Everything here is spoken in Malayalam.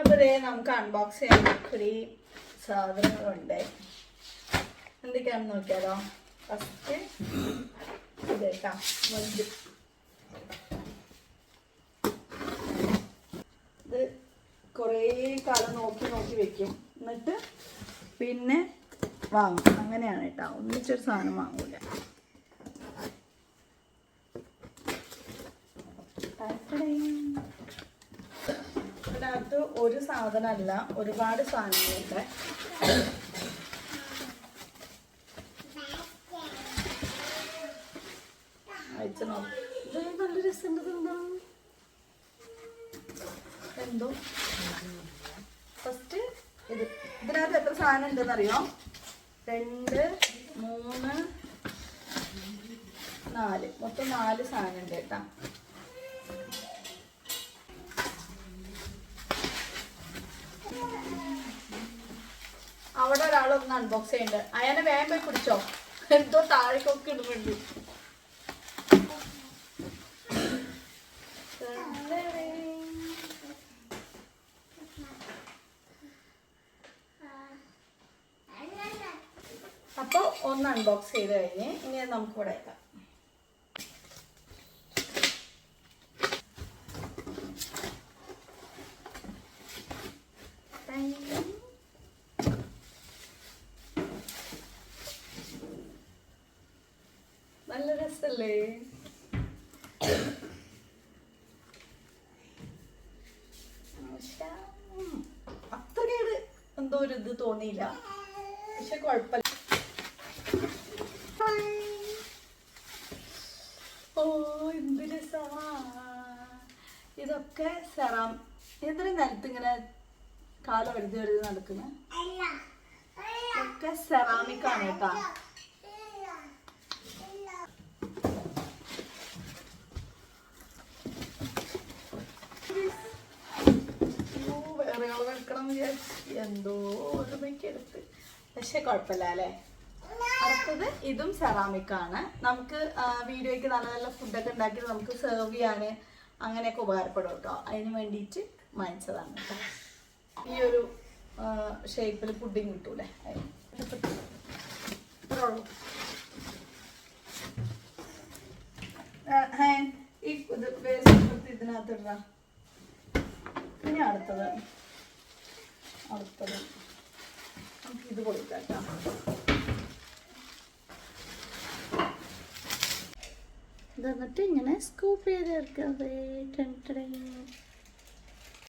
അപ്പോൾ നമുക്ക് അൺബോക്സ് ചെയ്യാൻ ഒത്തിരി സാധനങ്ങളുണ്ട്. എന്തൊക്കെയാണെന്ന് നോക്കിയാലോ? ഫസ്റ്റ് ഇതേക്കാം വലുത് ഇത് കുറേ കാലം നോക്കി നോക്കി വെക്കും. എന്നിട്ട് പിന്നെ വാങ്ങും. അങ്ങനെയാണ് കേട്ടോ ഒന്നിച്ചൊരു സാധനം വാങ്ങൂല ഇതിനകത്ത് ഒരു സാധനമല്ല ഒരുപാട് സാധനങ്ങളുണ്ട്. ഇതിനകത്ത് എത്ര സാധനം ഉണ്ടെന്ന് അറിയോ രണ്ട് മൂന്ന് നാല്. മൊത്തം നാല് സാധനം ഉണ്ട് കേട്ടാ. അവിടെ ഒരാളൊന്ന് അൺബോക്സ് ചെയ്യുന്നുണ്ട് അയാനെ വേഗം പോയി പിടിച്ചോ എന്തോ താഴേക്കൊക്കെ ഇടുന്നുണ്ട് അപ്പോൾ ഒന്ന് അൺബോക്സ് ചെയ്ത് കഴിഞ്ഞ് ഇനി നമുക്ക് ഇവിടെ വെക്കാം. നല്ല രസല്ലേ? അത്ര കേട് എന്തോ ഒരു ഇത് തോന്നിയില്ല. പക്ഷെ കുഴപ്പമില്ല. ഓ എന്ത് രസമാ ഇതൊക്കെ സെറാം. എത്ര നിലത്ത് ഇങ്ങനെ കാലം വലുത് വലുത് നടക്കുന്നത് ഇതൊക്കെ സെറാമിക് ആണ് കേട്ടാ ഓ, വേറെ വെക്കണം വിചാരിച്ച് എന്തോ ഓർമ്മയ്ക്ക് എടുത്ത് പക്ഷെ കുഴപ്പമില്ല അല്ലേ? അടുത്തത് ഇതും സെറാമിക് ആണ് നമുക്ക് വീഡിയോയ്ക്ക് നല്ല നല്ല ഫുഡൊക്കെ ഉണ്ടാക്കി നമുക്ക് സെർവ് ചെയ്യാൻ അങ്ങനെയൊക്കെ ഉപകാരപ്പെടും കേട്ടോ. അതിന് വേണ്ടിയിട്ട് വാങ്ങിച്ചതാണ് ഈ ഒരു ഷേപ്പിൽ പുഡിങ് കിട്ടൂലേ? ഈ ഇത് വേസ്റ്റ് എടുത്ത് ഇതിനകത്ത് ഇടാം. ഇനി അടുത്തത്. അടുത്തത്. നമുക്ക് ഇത് കൊടുക്കാം കേട്ടോ. ഇത് എന്നിട്ട് ഇങ്ങനെ സ്കൂപ്പ് ചെയ്ത് എടുക്കുന്നത്